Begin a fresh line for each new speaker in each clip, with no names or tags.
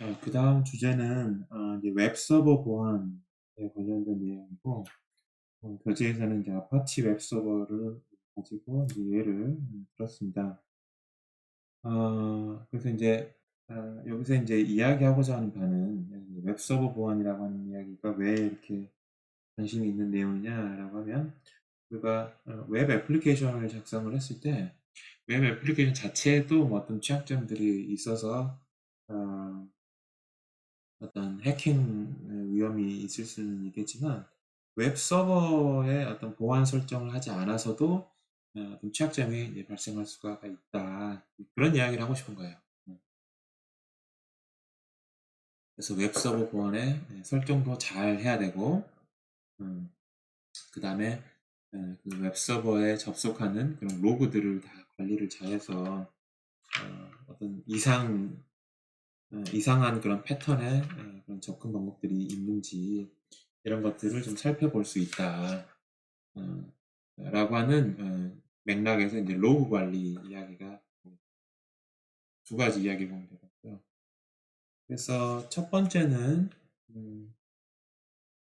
어, 그 다음 주제는 어, 이제 웹 서버 보안에 관련된 내용이고 어, 교재에서는 이제 아파치 웹 서버를 가지고 이제 예를 음, 들었습니다. 어, 그래서 이제 어, 여기서 이제 이야기하고자 하는 바는 웹 서버 보안이라고 하는 이야기가 왜 이렇게 관심이 있는 내용이냐라고 하면 우리가 어, 웹 애플리케이션을 작성을 했을 때 웹 애플리케이션 자체에도 뭐 어떤 취약점들이 있어서 어, 어떤 해킹 위험이 있을 수는 있겠지만 웹 서버에 어떤 보안 설정을 하지 않아서도 어, 어떤 취약점이 발생할 수가 있다. 그런 이야기를 하고 싶은 거예요. 음. 그래서 웹 서버 보안의 설정도 잘 해야 되고, 음, 그 다음에 그 웹 서버에 접속하는 그런 로그들을 다 관리를 잘해서 어, 어떤 이상 어, 이상한 그런 패턴의 어, 그런 접근 방법들이 있는지 이런 것들을 좀 살펴볼 수 있다. 어, 라고 하는 맥락에서 이제 로그 관리 이야기가 두 가지 이야기 보면 되겠고요. 그래서 첫 번째는 음,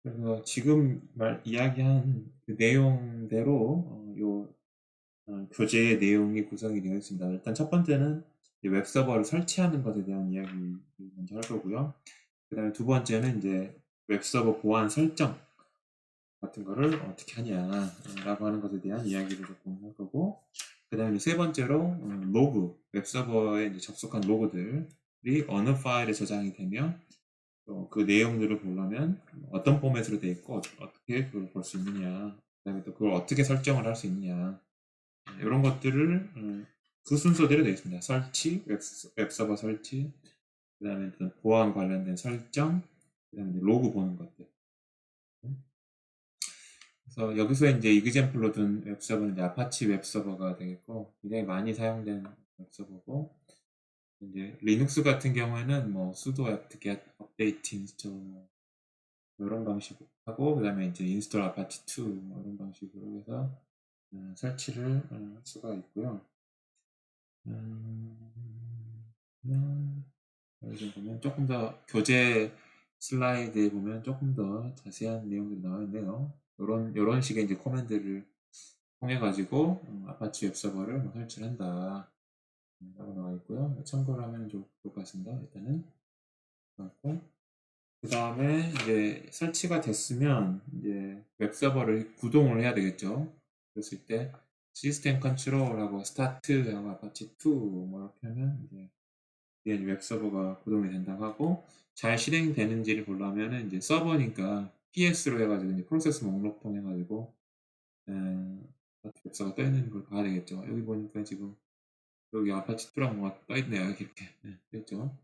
그래서 지금 말 이야기한 그 내용대로 요 교재의 내용이 구성이 되어 있습니다. 일단 첫 번째는 웹서버를 설치하는 것에 대한 이야기 먼저 할 거고요. 그 다음에 두 번째는 이제 웹서버 보안 설정 같은 거를 어떻게 하냐라고 하는 것에 대한 이야기를 조금 할 거고, 그 다음에 세 번째로 음, 로그, 웹서버에 접속한 로그들이 어느 파일에 저장이 되며 그 내용들을 보려면 어떤 포맷으로 되어 있고 어떻게 그걸 볼 수 있느냐, 그 다음에 또 그걸 어떻게 설정을 할 수 있느냐 이런 것들을 음, 그 순서대로 되어 있습니다. 설치, 웹서버 설치, 그 다음에 보안 관련된 설정, 그 다음에 로그 보는 것들. 그래서 여기서 이제 이그젠플로 둔 웹서버는 이제 아파치 웹서버가 되겠고, 굉장히 많이 사용된 웹서버고, 이제 리눅스 같은 경우에는 뭐 sudo apt-get update install 뭐 이런 방식으로 하고, 그 다음에 이제 install apache 2 뭐 이런 방식으로 해서 음, 설치를 음, 할 수가 있고요. 음, 여기 보면 조금 더 교재 슬라이드에 보면 조금 더 자세한 내용들이 나와 있네요. 이런 이런 식의 이제 코맨드를 통해 가지고 음, 아파치 웹서버를 뭐 설치를 한다. 라고 나와 있고요. 참고를 하면 좋을 것 같습니다. 일단은 그 다음에 이제 설치가 됐으면 이제 웹서버를 구동을 해야 되겠죠. 그랬을 때 시스템 컨트롤하고 스타트하고 아파치 2뭐 이렇게 하면 이제 웹 서버가 구동이 된다고 하고 잘 실행되는지를 보려면 이제 서버니까 PS로 해가지고 이제 프로세스 목록 통해 가지고 웹서가 떠 있는 걸 봐야 되겠죠. 여기 보니까 지금 여기 아파치 2랑 뭐가 떠 있네요. 이렇게 네, 됐죠.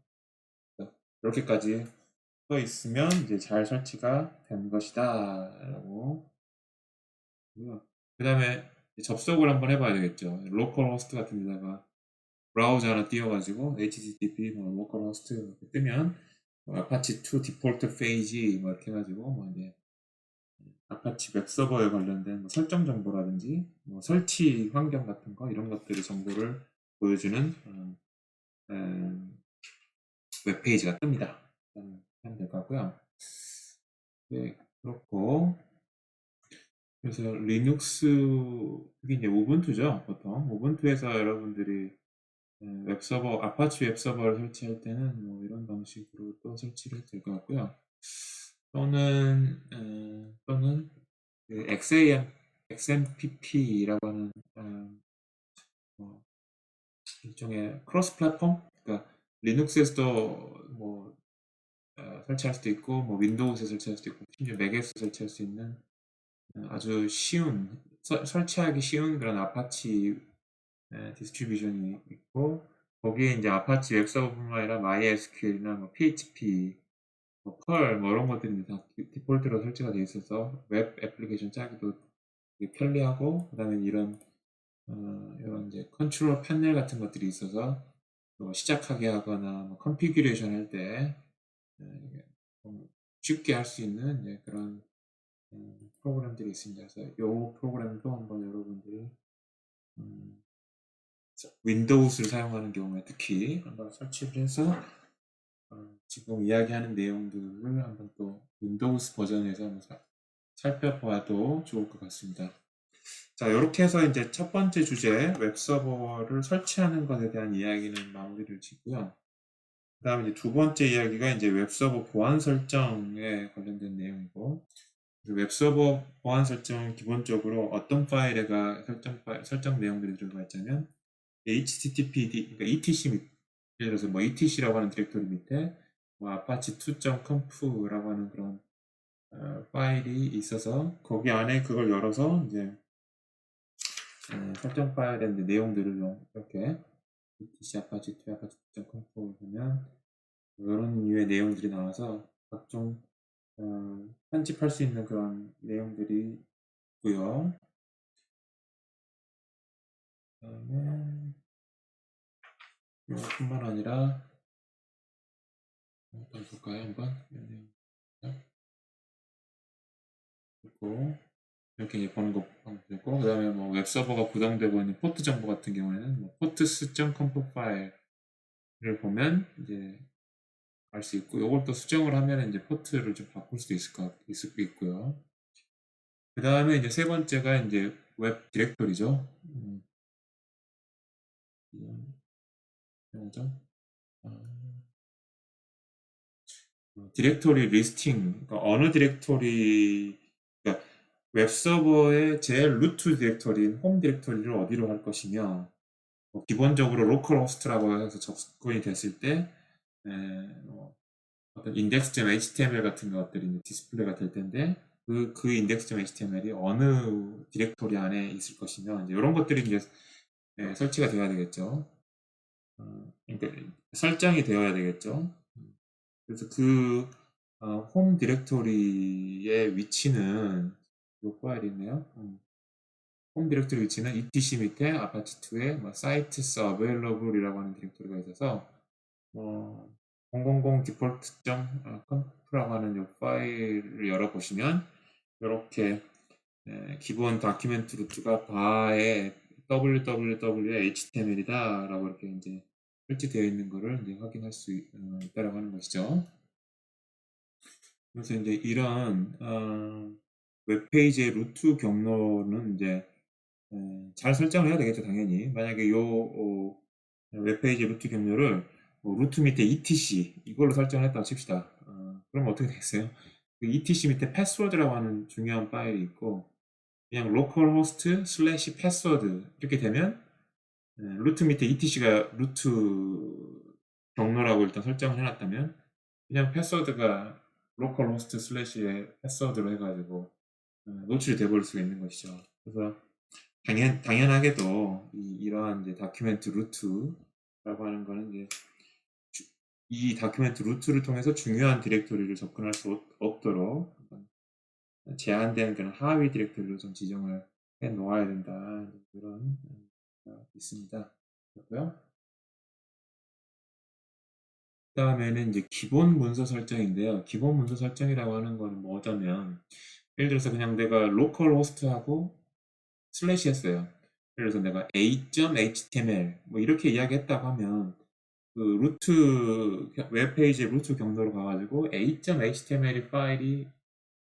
이렇게까지 떠 있으면 이제 잘 설치가 된 것이다라고. 그 다음에 접속을 한번 해봐야 되겠죠. 로컬 호스트 같은 데다가 브라우저 하나 띄워가지고 http 뭐 로컬 호스트 뜨면 뭐 아파치 2 디폴트 페이지 뭐 이렇게 해가지고 뭐 이제 아파치 웹 서버에 관련된 뭐 설정 정보라든지 뭐 설치 환경 같은 거 이런 것들의 정보를 보여주는 음, 음, 웹 페이지가 뜹니다. 하면 될것 같고요. 네, 그렇고 그래서 리눅스 이게 이제 우분투죠 보통. 우분투에서 여러분들이 웹서버 아파치 웹서버를 설치할 때는 뭐 이런 방식으로 또 설치를 될것 같고요. 또는 에, 또는 그 XAM XMPP라고 하는 뭐 일종의 크로스 플랫폼? 그러니까 리눅스에서도 뭐 어, 설치할 수도 있고 뭐 윈도우스에 설치할 수도 있고 심지어 맥에서 설치할 수 있는 아주 쉬운 서, 설치하기 쉬운 그런 아파치 에, 디스트리뷰션이 있고 거기에 이제 아파치 웹서버뿐만 아니라 MySQL이나 뭐 PHP, 뭐 펄, 뭐 이런 것들이 다 디폴트로 설치가 되어 있어서 웹 애플리케이션 짜기도 편리하고 그다음에 이런 어, 이런 이제 컨트롤 패널 같은 것들이 있어서 뭐 시작하게 하거나 뭐 컨피규레이션 할 때 쉽게 할 수 있는 그런 음, 프로그램들이 있습니다. 그래서 이 프로그램도 한번 여러분들이 음, 윈도우스를 사용하는 경우에 특히 한번 설치를 해서 어, 지금 이야기하는 내용들을 한번 또 윈도우스 버전에서 한번 사- 살펴봐도 좋을 것 같습니다. 자, 이렇게 해서 이제 첫 번째 주제 웹서버를 설치하는 것에 대한 이야기는 마무리를 짓고요. 그 다음에 두 번째 이야기가 이제 웹서버 보안 설정에 관련된 내용이고, 웹서버 보안 설정은 기본적으로 어떤 파일에가 설정, 파일- 설정 내용들이 들어가 있자면, HTTPD, 그러니까 ETC, 밑- 예를 들어서 뭐 ETC라고 하는 디렉토리 밑에 뭐 아파치 2.conf라고 하는 그런 어, 파일이 있어서 거기 안에 그걸 열어서 이제 어, 설정 파일의 내용들을 좀 이렇게 ETC 아파치 2 아파치 2.conf를 보면 이런 류의 내용들이 나와서 각종 어, 편집할 수 있는 그런 내용들이 있고요. 그다음에 이것뿐만 아니라 한번 볼까요? 한번 있고 이렇게 이제 보는 거 있고 그 다음에 뭐 웹서버가 구성되고 있는 포트 정보 같은 경우에는 뭐 ports.conf 파일을 보면 이제 알 수 있고 이걸 또 수정을 하면 이제 포트를 좀 바꿀 수도 있을 것 있을 수 있고요. 그 다음에 이제 세 번째가 이제 웹 디렉토리죠. 음. 어, 디렉토리 리스팅, 그러니까 어느 디렉토리, 그러니까 웹 서버의 제일 루트 디렉토리인 홈 디렉토리를 어디로 할 것이며, 뭐 기본적으로 로컬 호스트라고 해서 접근이 됐을 때, 에, 뭐 어떤 index.html 같은 것들이 디스플레이가 될 텐데, 그, 그 index.html이 어느 디렉토리 안에 있을 것이며, 이제 이런 것들이 이제 에, 설치가 되어야 되겠죠. 어, 그러니까 설정이 되어야 되겠죠. 그래서 그 어, 홈 디렉토리의 위치는 이 파일이 있네요. 음. 홈 디렉토리 위치는 etc 밑에 아파치2에 뭐 sites available이라고 하는 디렉토리가 있어서 뭐000 default.conf라고 하는 이 파일을 열어보시면 이렇게 에, 기본 다큐멘트 루트가 바에 www.html이다 라고 이렇게 이제 설치되어 있는 것을 이제 확인할 수 있, 어, 있다라고 하는 것이죠. 그래서 이제 이런 어, 웹페이지의 루트 경로는 이제 에, 잘 설정을 해야 되겠죠, 당연히. 만약에 요 어, 웹페이지 루트 경로를 뭐 루트 밑에 etc 이걸로 설정을 했다고 칩시다. 어, 그럼 어떻게 되겠어요? 그 etc 밑에 패스워드라고 하는 중요한 파일이 있고 그냥 localhost 슬래시 패스워드 이렇게 되면 예, 루트 밑에 etc가 루트 경로라고 일단 설정을 해놨다면 그냥 패스워드가 localhost 슬래시의 패스워드로 해가지고 어, 노출이 돼버릴 수가 있는 것이죠. 그래서 당연 당연하게도 이, 러한 이제 다큐멘트 루트라고 하는 거는 이제 주, 이 다큐멘트 루트를 통해서 중요한 디렉토리를 접근할 수 없, 없도록 제한된 그런 하위 디렉토리로 좀 지정을 해 놓아야 된다 이런 있습니다. 그렇고요. 그 다음에는 이제 기본 문서 설정인데요. 기본 문서 설정이라고 하는 거는 뭐냐면 예를 들어서 그냥 내가 로컬 호스트하고 슬래시 했어요. 예를 들어서 내가 a.html 뭐 이렇게 이야기했다고 하면 그 루트 웹페이지 루트 경로로 가가지고 a.html 파일이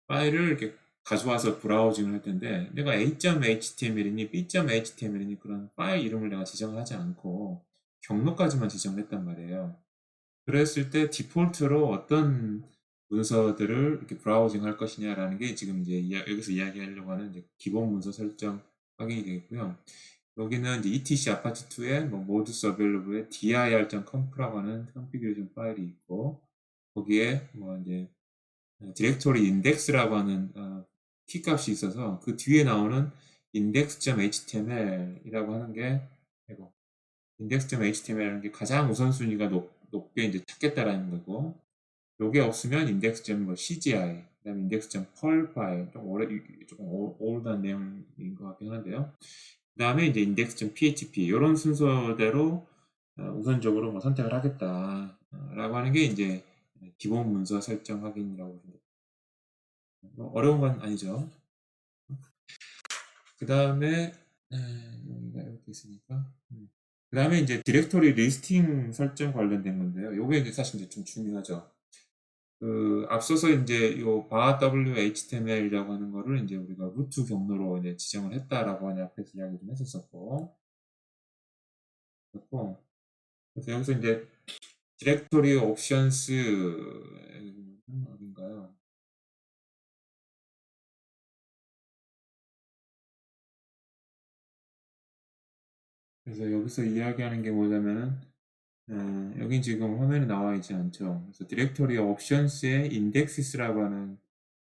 파일을 이렇게 가져와서 브라우징을 할 텐데 내가 a.html이니 b.html이니 그런 파일 이름을 내가 지정을 하지 않고 경로까지만 지정을 했단 말이에요. 그랬을 때 디폴트로 어떤 문서들을 이렇게 브라우징 할 것이냐라는 게 지금 이제 여기서 이야기하려고 하는 기본 문서 설정 확인이 되겠고요. 여기는 이제 etc 아파치 2의 뭐 modus available의 dir.conf라고 하는 컨피그레이션 파일이 있고 거기에 뭐 이제 디렉토리 인덱스라고 하는 어, 키 값이 있어서 그 뒤에 나오는 index.html이라고 하는 게 이거 index.html이라는 게 가장 우선순위가 높, 높게 이제 찾겠다라는 거고 요게 없으면 index.cgi 그다음에 index.perl 파일 좀 오래 조금 올드한 내용인 것 같긴 한데요. 그 다음에 이제 index.php 이런 순서대로 어, 우선적으로 뭐 선택을 하겠다라고 하는 게 이제 기본 문서 설정 확인이라고 보시면 뭐 어려운 건 아니죠. 그 다음에 여기가 이렇게 있으니까 음. 그 다음에 이제 디렉토리 리스팅 설정 관련된 건데요. 요게 이제 사실 이제 좀 중요하죠. 그 앞서서 이제 요 bar html이라고 하는 거를 이제 우리가 루트 경로로 이제 지정을 했다라고 하냐 앞에서 이야기 좀 했었었고 그렇고 그래서 여기서 이제 디렉토리 옵션스 어딘가요? 그래서 여기서 이야기하는 게 뭐냐면은 어, 여긴 지금 화면에 나와 있지 않죠. 그래서 디렉토리 옵션스에 인덱시스라고 하는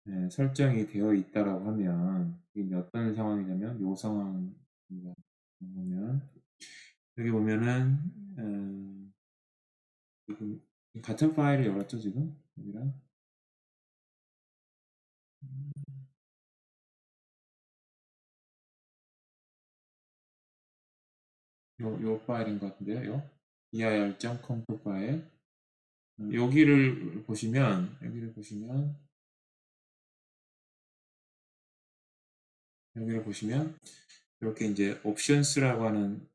예, 설정이 되어 있다라고 하면 이게 어떤 상황이냐면 요 상황입니다. 보면 여기 보면은 어, 지금 같은 파일을 열었죠 지금 여기랑 요, 요 파일인 것 같은데요. 요 dir.conf 파일 음, 여기를 보시면 여기를 보시면 여기를 보시면 이렇게 이제 옵션스라고 하는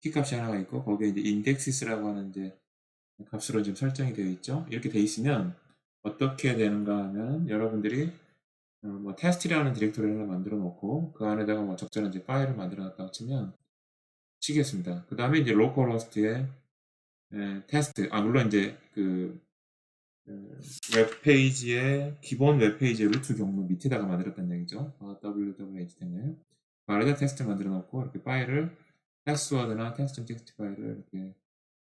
키값이 하나가 있고 거기에 이제 indexes라고 하는 이제 값으로 지금 설정이 되어 있죠. 이렇게 돼 있으면 어떻게 되는가 하면 여러분들이 어, 뭐 테스트라는 디렉토리를 만들어 놓고 그 안에다가 뭐 적절한 이제 파일을 만들어 놨다고 치면 치겠습니다. 그 다음에 이제 로컬 호스트에 테스트 아 물론 이제 그 웹페이지의 기본 웹페이지의 루트 경로 밑에다가 만들었다는 얘기죠. www.html 말에다 테스트 만들어 놓고 이렇게 파일을 패스워드나 테스트.txt 파일을 이렇게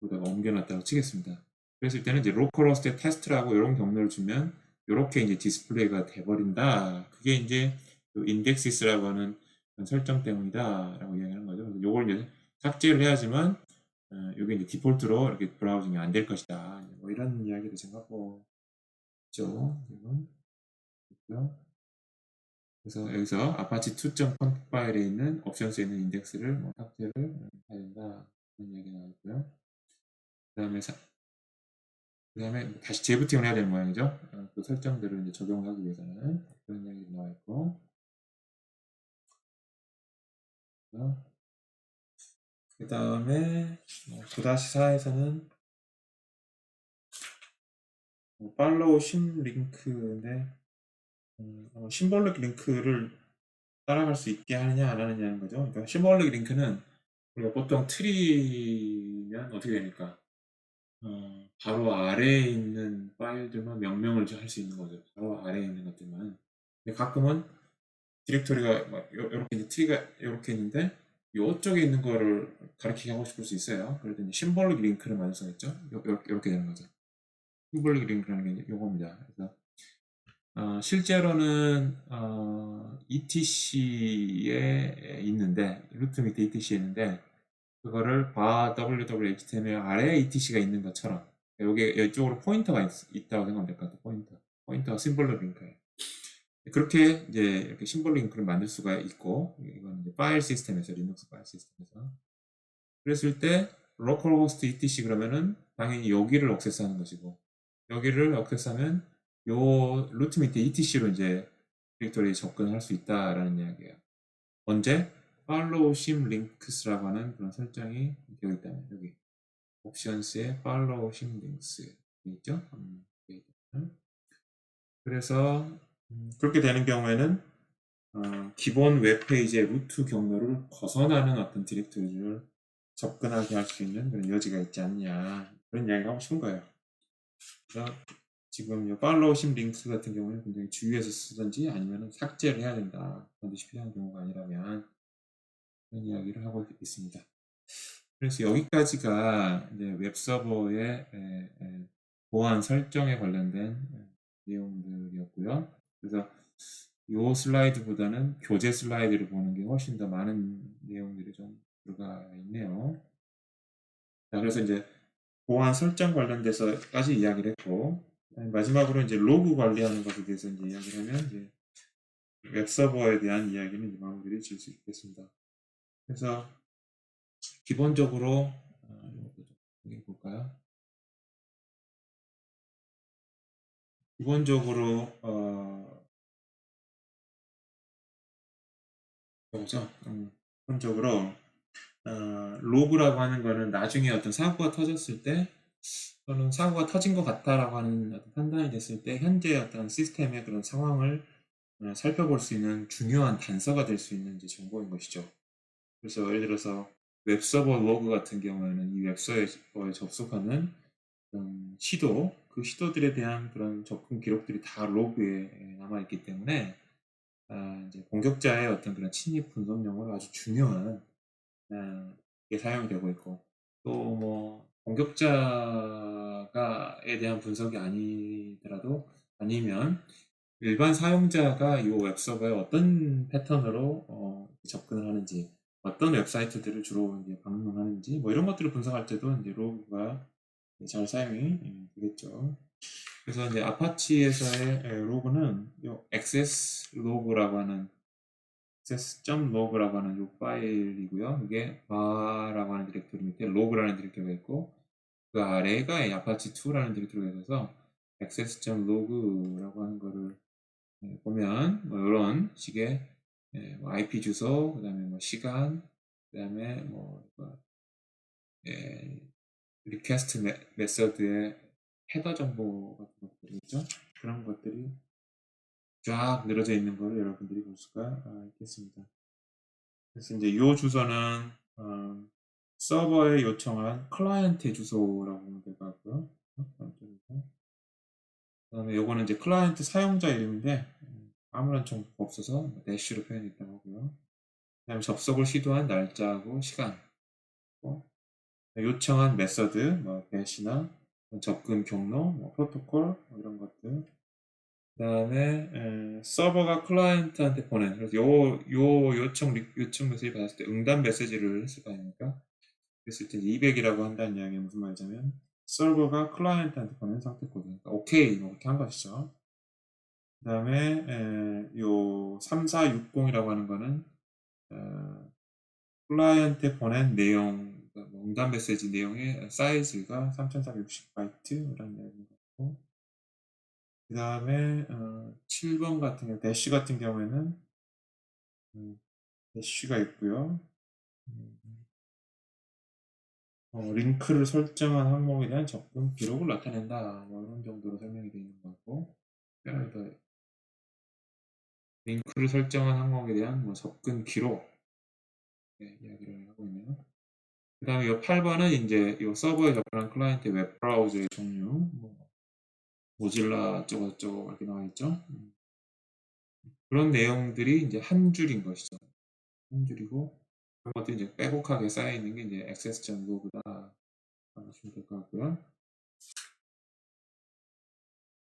여기다가 옮겨놨다고 치겠습니다. 그랬을 때는 이제 로컬 호스트에 테스트라고 이런 경로를 주면 이렇게 이제 디스플레이가 돼버린다. 그게 이제 인덱시스라고 하는 설정 때문이다라고 이야기하는 거죠. 요걸 이제 삭제를 해야지만 어, 이게 이제 디폴트로 이렇게 브라우징이 안 될 것이다. 뭐 이런 이야기도 생각하고 있죠. 그렇죠? 그래서 여기서 아파치 2.conf 파일에 있는 옵션스에 있는 인덱스를 뭐 삭제를 해야 된다. 그런 이야기 나왔고요. 그 다음에 그 다음에 다시 재부팅을 해야 되는 모양이죠. 어, 그 설정들을 이제 적용을 하기 위해서는 그런 이야기 나와 있고 그 다음에 뭐 9-4에서는 뭐 팔로우 심 링크인데 음, 어, 심볼릭 링크를 따라갈 수 있게 하느냐 안 하느냐는 거죠. 그러니까 심볼릭 링크는 우리가 보통 트리면 어떻게 됩니까? 어, 바로 아래에 있는 파일들만 명령을 할 수 있는 거죠. 바로 아래에 있는 것들만. 근데 가끔은 디렉토리가 막 요- 요렇게 이제 트리가 이렇게 있는데 이쪽에 있는 거를 가리키게 하고 싶을 수 있어요. 때는 심볼릭 링크를 있죠. 이렇게, 되는 거죠. 심볼릭 링크라는 게 요겁니다. 그래서 어, 실제로는 어, ETC에 있는데 루트 밑에 ETC에 있는데 그거를 바 www.html 아래에 ETC가 있는 것처럼 여기 이쪽으로 포인터가 있, 다고 생각하면 될 것 같아요. 포인터. 포인터가 심볼릭 링크예요. 그렇게 이제 이렇게 심볼 링크를 만들 수가 있고 이건 이제 파일 시스템에서 리눅스 파일 시스템에서 그랬을 때 로컬 호스트 etc 그러면은 당연히 여기를 액세스하는 것이고 여기를 액세스하면 요 루트 밑에 etc로 이제 디렉토리에 접근할 수 있다라는 이야기예요. 언제 팔로우 심 링크스라고 하는 그런 설정이 되어 있다면 여기 옵션스에 팔로우 심 링크스 있죠? 음, 그래서 음, 그렇게 되는 경우에는 어, 기본 웹페이지의 루트 경로를 벗어나는 어떤 디렉토리를 접근하게 할 수 있는 그런 여지가 있지 않냐 그런 이야기를 하고 싶은 거예요. 지금 이 팔로우 심 링크 같은 경우는 굉장히 주의해서 쓰든지 아니면 삭제를 해야 된다. 반드시 필요한 경우가 아니라면 그런 이야기를 하고 있습니다. 그래서 여기까지가 이제 웹 서버의 보안 설정에 관련된 내용들이었고요. 그래서 이 슬라이드보다는 교재 슬라이드를 보는 게 훨씬 더 많은 내용들이 좀 들어가 있네요. 자, 그래서 이제 보안 설정 관련돼서까지 이야기를 했고, 마지막으로 이제 로그 관리하는 것에 대해서 이제 이야기를 하면 이제 웹 서버에 대한 이야기는 이제 마무리를 지을 수 있겠습니다. 그래서 기본적으로 어, 이거 볼까요? 기본적으로 어, 뭐죠? 음, 기본적으로 어, 로그라고 하는 거는 나중에 어떤 사고가 터졌을 때 또는 사고가 터진 것 같다라고 하는 어떤 판단이 됐을 때 현재 어떤 시스템의 그런 상황을 어, 살펴볼 수 있는 중요한 단서가 될 수 있는 이제 정보인 것이죠. 그래서 예를 들어서 웹서버 로그 같은 경우에는 이 웹서버에 접속하는 그런 시도, 그 시도들에 대한 그런 접근 기록들이 다 로그에 남아 있기 때문에 아, 이제 공격자의 어떤 그런 침입 분석용으로 아주 중요한 아, 게 사용이 되고 있고 또 뭐 공격자가에 대한 분석이 아니더라도 아니면 일반 사용자가 이 웹서버에 어떤 패턴으로 어, 접근을 하는지 어떤 웹사이트들을 주로 이제 방문하는지 뭐 이런 것들을 분석할 때도 이제 로그가 잘 사용이 예, 되겠죠. 그래서 이제 아파치에서의 예, 로그는 요 access log라고 하는 access.log라고 하는 요 파일이고요. 이게 bar라고 하는 디렉토리 밑에 log라는 디렉토리가 있고 그 아래가 이 아파치 2라는 디렉토리가 있어서 access.log라고 하는 거를 예, 보면 뭐 이런 식의 예, 뭐 IP 주소, 그다음에 뭐 시간, 그다음에 뭐 예, 리퀘스트 메, 메서드의 헤더 정보 같은 것들이죠. 그런 것들이 쫙 늘어져 있는 걸 여러분들이 볼 수가 아, 있겠습니다. 그래서 이제 이 주소는 어, 서버에 요청한 클라이언트의 주소라고 보면 될 것 같고요. 그 다음에 요거는 이제 클라이언트 사용자 이름인데 음, 아무런 정보가 없어서 대쉬로 표현했다고 하고요. 그 다음에 접속을 시도한 날짜하고 시간, 뭐 요청한 메서드, 뭐 배시나 접근 경로, 뭐 프로토콜 뭐 이런 것들. 그다음에 서버가 클라이언트한테 보낸 그래서 요, 요 요청 요청 메시지 받았을 때 응답 메시지를 했을 거 아닙니까? 그랬을 때 200이라고 한다는 이야기는 무슨 말이냐면 서버가 클라이언트한테 보낸 상태 코드. 그러니까 오케이 뭐 이렇게 한 것이죠. 그 다음에 요 3460이라고 하는 거는 어, 클라이언트에 보낸 내용 뭐 응답 메시지 내용의 사이즈가 3460바이트라는 이야기인 것같고 그 다음에 어, 7번 같은 경우 대쉬 같은 경우에는 음, 대쉬가 있고요. 음, 어, 링크를 설정한 항목에 대한 접근 기록을 나타낸다. 뭐 이런 정도로 설명이 되어 있는 것 같고 하나 더 링크를 설정한 항목에 대한 뭐 접근 기록 네, 이야기를 하고 있네요. 그 다음에 이 8번은 이제 이 서버에 접근한 클라이언트 웹 브라우저의 종류 뭐 모질라 어쩌고저쩌고 이렇게 나와 있죠. 음. 그런 내용들이 이제 한 줄인 것이죠. 한 줄이고 그런 것들이 이제 빼곡하게 쌓여 있는 게 이제 access.log다 보시면 될 것 같고요.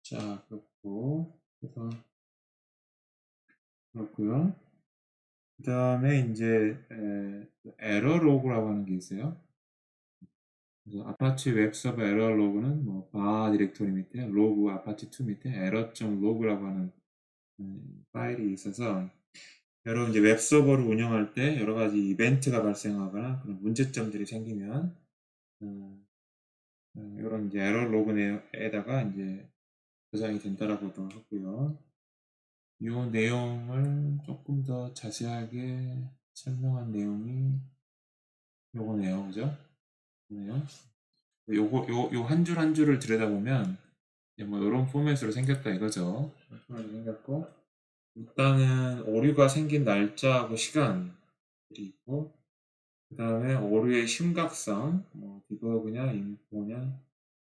자, 그렇고 그래서 그렇고요. 그 다음에 이제 에 러 로그라고 하는 게 있어요. 그래서 아파치 웹서버 에러 로그는 뭐 바 디렉토리 밑에 로그 아파치 2 밑에 에러.log라고 하는 음, 파일이 있어서 여러분 이제 웹서버를 운영할 때 여러 가지 이벤트가 발생하거나 그런 문제점들이 생기면 음, 음, 이런 이제 에러 로그에다가 이제 저장이 된다라고도 하고요. 이 내용을 조금 더 자세하게 설명한 내용이 요거네요. 그죠? 네요. 요거 요요한 줄 한 줄을 들여다보면 뭐 이런 포맷으로 생겼다 이거죠. 포맷으로 생겼고 일단은 오류가 생긴 날짜하고 시간들이 있고 그 다음에 오류의 심각성, 뭐 디버그냐, 인포냐,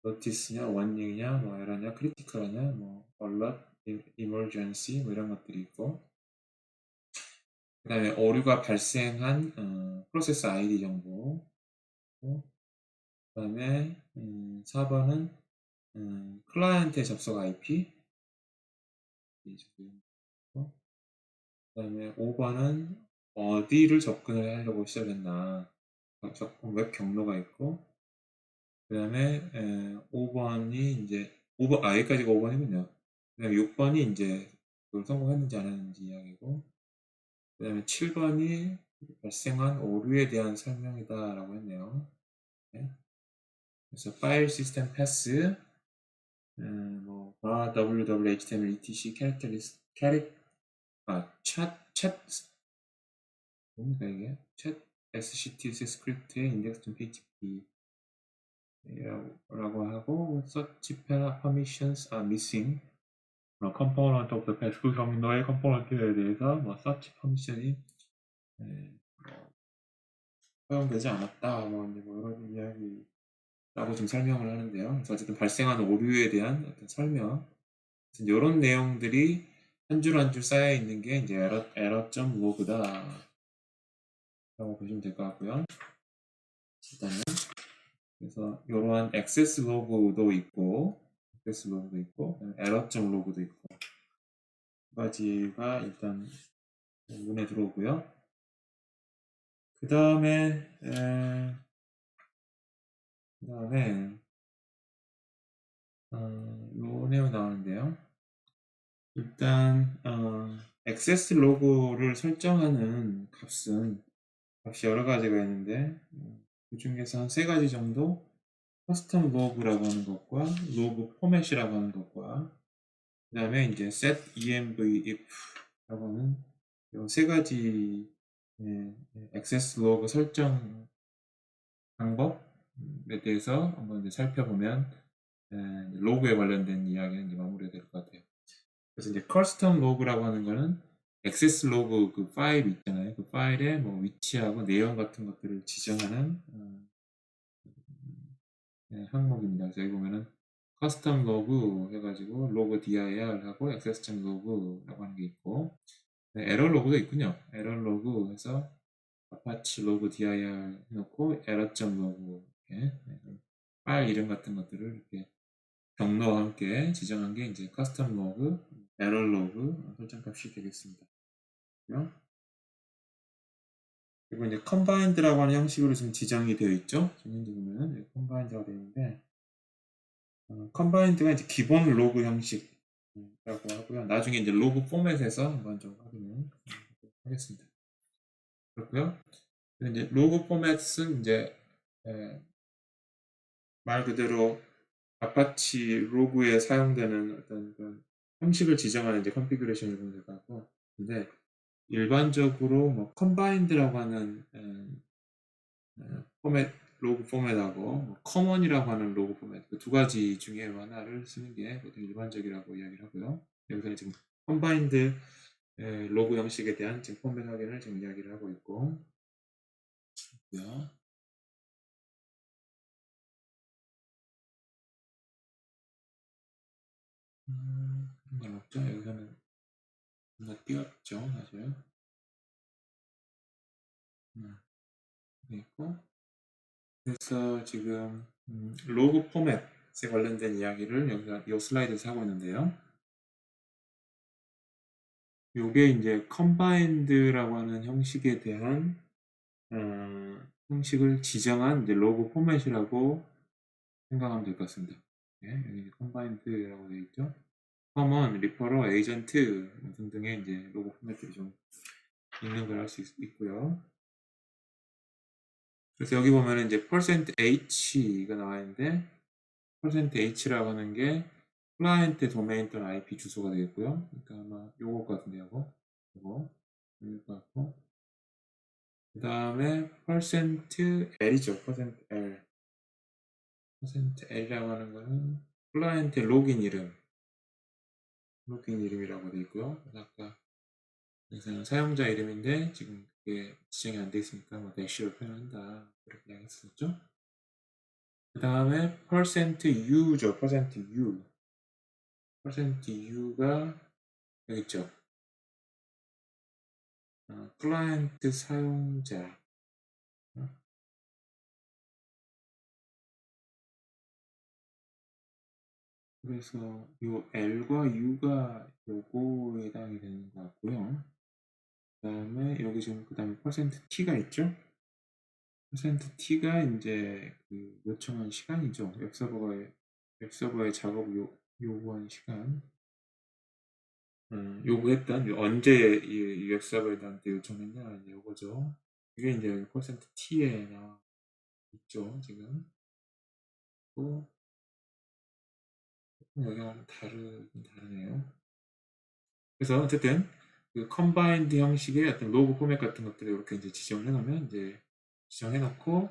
노티스냐, 원닝이냐, 뭐 에러냐, 크리티컬하냐, 뭐 얼럿, 이머전시 뭐 이런 것들이 있고. 그 다음에 오류가 발생한 어, 프로세스 아이디 정보. 그 다음에 음, 4번은 음, 클라이언트의 접속 IP 그 다음에 5번은 어디를 접근을 하려고 시작했나. 접근 웹 경로가 있고. 그 다음에 5번이 이제 5번 아 여기까지가 5번이군요 그 다음에 6번이 이제 그걸 성공했는지 안 했는지 이야기고 그 다음에 7번이 발생한 오류에 대한 설명이다 라고 했네요 네. 그래서 파일 시스템 패스 음, 뭐 www html etc 캐릭터리스 캐릭 아, 챗, 챗, 뭡니까 이게? 챗, SCTS 스크립트의 index.php 라고 하고 such permissions are missing 어, component of the page 그 경로의 컴포넌트에 대해서 뭐 permission이 에, 뭐, 허용되지 않았다 뭐, 뭐 이런 이야기라고 좀 설명을 하는데요. 그래서 어쨌든 발생하는 오류에 대한 어떤 설명 이런 내용들이 한 줄 한 줄 쌓여 있는 게 이제 에러 에러.점 로그다 라고 보시면 될 것 같고요. 일단은 그래서 이러한 액세스 로그도 있고 액세스 로그도 있고 에러.점 로그도 있고 두 가지가 일단 눈에 들어오고요. 그 다음에 그 다음에 어, 요 내용 나오는데요. 일단 어, 액세스 로그를 설정하는 값은 값이 여러 가지가 있는데 어, 그 중에서 한 세 가지 정도 커스텀 로그라고 하는 것과 로그 포맷이라고 하는 것과 그 다음에 이제 set env if라고 하는 세 가지 예, 액세스 로그 설정 방법에 대해서 한번 이제 살펴보면 예, 로그에 관련된 이야기는 이제 마무리가 될 것 같아요. 그래서 이제 커스텀 로그라고 하는 거는 액세스 로그 그 파일 있잖아요. 그 파일의 뭐 위치하고 내용 같은 것들을 지정하는 어, 네, 항목입니다. 그래서 여기 보면은 커스텀 로그 해가지고 로그 dir 하고 액세스 로그라고 하는 게 있고 네, 에러 로그도 있군요. 에러 로그 해서 아파치 로그 dir 해놓고 에러.점 로그 이렇게 네, 파일 이름 같은 것들을 이렇게 경로와 함께 지정한 게 이제 커스텀 로그, 에러 로그 설정 값이 되겠습니다. 그 리고 이제 컴바인드라고 하는 형식으로 지금 지정이 되어 있죠. 지금 현재 보면 컴바인드가 되어 있는데 어, 컴바인드가 이제 기본 로그 형식이라고 하고요. 나중에 이제 로그 포맷에서 한번 좀 확인을 하겠습니다. 그렇고요. 이제 로그 포맷은 이제 에, 말 그대로 아파치 로그에 사용되는 어떤 그런 형식을 지정하는 이제 것 같고, 근데 일반적으로 뭐 컴바인드라고 하는 에, 에, 포맷 로그 포맷하고 뭐 커먼이라고 하는 로그 포맷 그 두 가지 중에 하나를 쓰는 게 보통 일반적이라고 이야기를 하고요. 여기서는 지금 컴바인드 에, 로그 형식에 대한 지금 포맷 확인을 지금 이야기를 하고 있고, 있고요. 음, 그런 건 없죠. 여기서는 뭔가 띄웠죠, 사실. 음, 있고. 그래서 지금 음, 로그 포맷에 관련된 이야기를 여기서 이 슬라이드에서 하고 있는데요. 요게 이제 컴바인드라고 하는 형식에 대한 어, 형식을 지정한 이제 로그 포맷이라고 생각하면 될 것 같습니다. 네, 여기 컴바인드라고 되어 있죠. 커먼, 리퍼러, 에이전트 등등의 이제 로고 포맷들이 좀 있는 걸 알 수 있고요. 그래서 여기 보면 이제 %h가 나와 있는데 %h라고 하는 게 클라이언트 도메인 또는 IP 주소가 되겠고요. 그러니까 아마 요거 같은데 요거 요거 요거 같고 그 다음에 %l이죠. %l %l이라고 하는 거는 클라이언트 로그인 이름 로그인 이름이라고 되어 있고요. 아까 여기서는 사용자 이름인데 지금 그게 지정이 안 되어 있으니까 뭐 대시로 표현한다 그렇게 이야기했었죠. 그 다음에 %u죠. %u %u가 여기 있죠. 어, 클라이언트 사용자 그래서 요 L과 U가 요거에 해당이 되는 것 같고요. 그 다음에 여기 지금 그 다음에 퍼센트 T가 있죠? 퍼센트 T가 이제 그 요청한 시간이죠. 웹서버의 웹서버의 작업 요, 요구한 시간. 음, 요구했던 언제 이 웹서버에 나한테 요청했냐 요거죠. 이게 이제 퍼센트 T에 나와 있죠 지금. 또 여기하고 다르긴 다르네요. 그래서 어쨌든 그 컴바인드 형식의 어떤 로그 포맷 같은 것들을 이렇게 이제 지정을 해놓으면 이제 지정해 놓고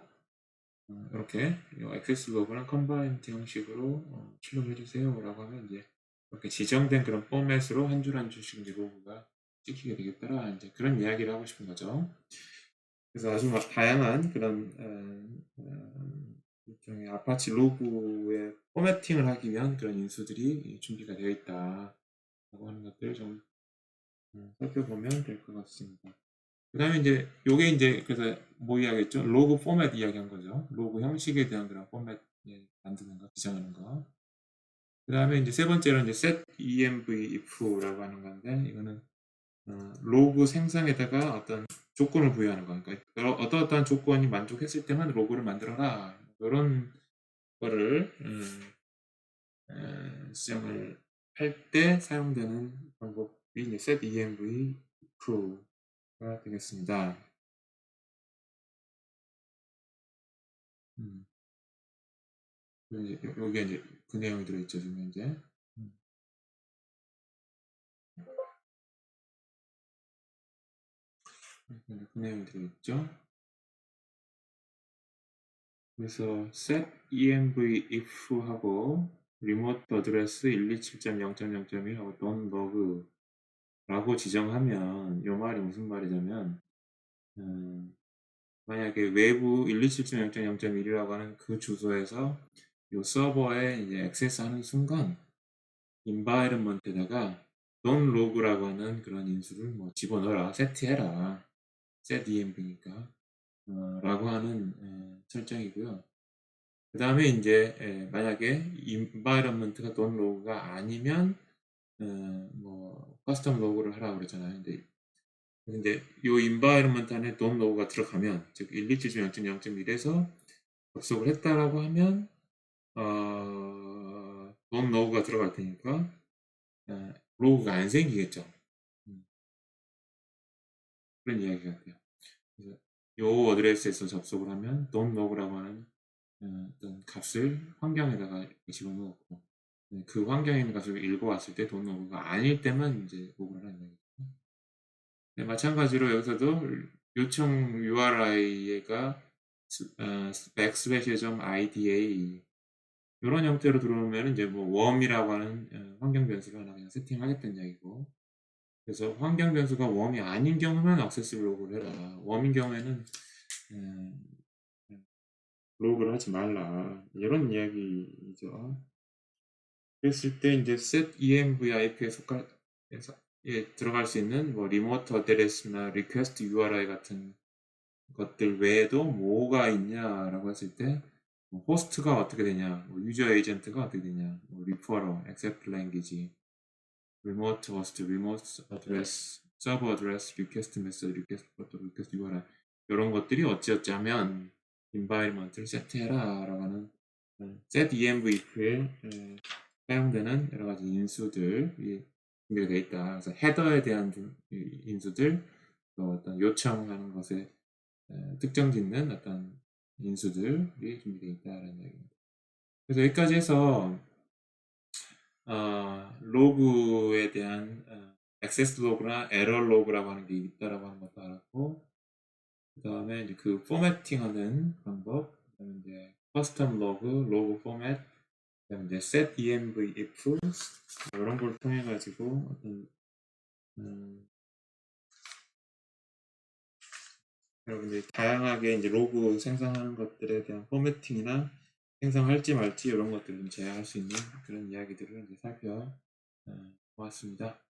어, 이렇게 액세스 로그는 컨바인트 형식으로 어, 출력해 주세요 라고 하면 이제 이렇게 지정된 그런 포맷으로 한 줄 한 줄씩 이제 로그가 찍히게 되겠더라 이제 그런 이야기를 하고 싶은 거죠. 그래서 아주 막 다양한 그런 어, 어, 일종의 아파치 로그의 포매팅을 하기 위한 그런 인수들이 준비가 되어 있다 라고 하는 것들을 좀 음, 살펴보면 될 것 같습니다. 그 다음에 이제 요게 이제 그래서 뭐 이야기했죠? 로그 포맷 이야기한 거죠. 로그 형식에 대한 그런 포맷 예, 만드는 거, 지정하는 거. 그 다음에 이제 세 번째로 이제 set env if라고 하는 건데 이거는 어, 로그 생성에다가 어떤 조건을 부여하는 거. 그러니까 여러- 어떤 어떠한 조건이 만족했을 때만 로그를 만들어라. 이런 거를 음, 에, 지정을 할 때 사용되는 방법이 이제 set env if가 되겠습니다. 음. 여기, 여기에 이제 그 내용이 들어있죠, 지금 현재. 음. 그 내용이 들어있죠. 그래서 set env if 하고 remote address 127.0.0.1 하고 don't log 라고 지정하면 이 말이 무슨 말이냐면 음, 만약에 외부 127.0.0.1이라고 하는 그 주소에서 이 서버에 이제 액세스하는 순간 environment에다가 don't log라고 하는 그런 인수를 뭐 집어넣어라 세트해라. set env니까 어, 라고 하는 에, 설정이고요. 그 다음에 이제 에, 만약에 environment가 don't log가 아니면 에, 뭐 커스텀 로그를 하라고 그랬잖아요. 근데 근데 이 environment 안에 don't log가 들어가면 즉 127.0.0.1에서 접속을 했다라고 하면 어, don't log가 들어갈 테니까 어, 로그가 안 생기겠죠. 음. 그런 이야기가 돼요. 요 어드레스에서 접속을 하면 don't log라고 하는 어, 어떤 값을 환경에다가 집어넣었고 네, 그 환경에 있는 값을 읽어왔을 때 don't log가 아닐 때만 이제 로그를 하는 거예요. 네, 마찬가지로 여기서도 요청 URI가 어, backslash.ida 이런 형태로 들어오면 이제 뭐 웜이라고 하는 어, 환경 변수를 하나 그냥 세팅하겠다는 이야기고 그래서 환경 변수가 웜이 아닌 경우는 액세스 로그를 해라. 웜인 경우에는 음, 로그를 하지 말라. 이런 이야기죠. 그랬을 때 이제 set envip에 속할 예, 들어갈 수 있는 뭐 리모트 어드레스나 리퀘스트 URI 같은 것들 외에도 뭐가 있냐라고 했을 때 뭐 호스트가 어떻게 되냐, 뭐 유저 에이전트가 어떻게 되냐, 뭐 리퍼러, accept language, remote host, remote address, server address, request method, request photo, request URI 이런 것들이 어찌어찌 하면 environment를 세트해라 라고 하는 어, set env if에 사용되는 여러 가지 인수들이 준비가 되어 있다. 그래서 헤더에 대한 인수들, 또 어떤 요청하는 것에 특정 짓는 어떤 인수들이 준비되어 있다라는 얘기입니다. 그래서 여기까지 해서 어, 로그에 대한 어, 액세스 로그나 에러 로그라고 하는 게 있다라고 하는 것도 알았고 그 다음에 이제 그 포매팅하는 방법, 그다음에 이제 커스텀 로그, 로그 포맷, 그다음에 이제 set env if 이런 걸 통해 가지고 어떤 음, 여러분들이 다양하게 이제 로그 생성하는 것들에 대한 포매팅이나 생성할지 말지 이런 것들을 좀 제어할 수 있는 그런 이야기들을 이제 살펴보았습니다.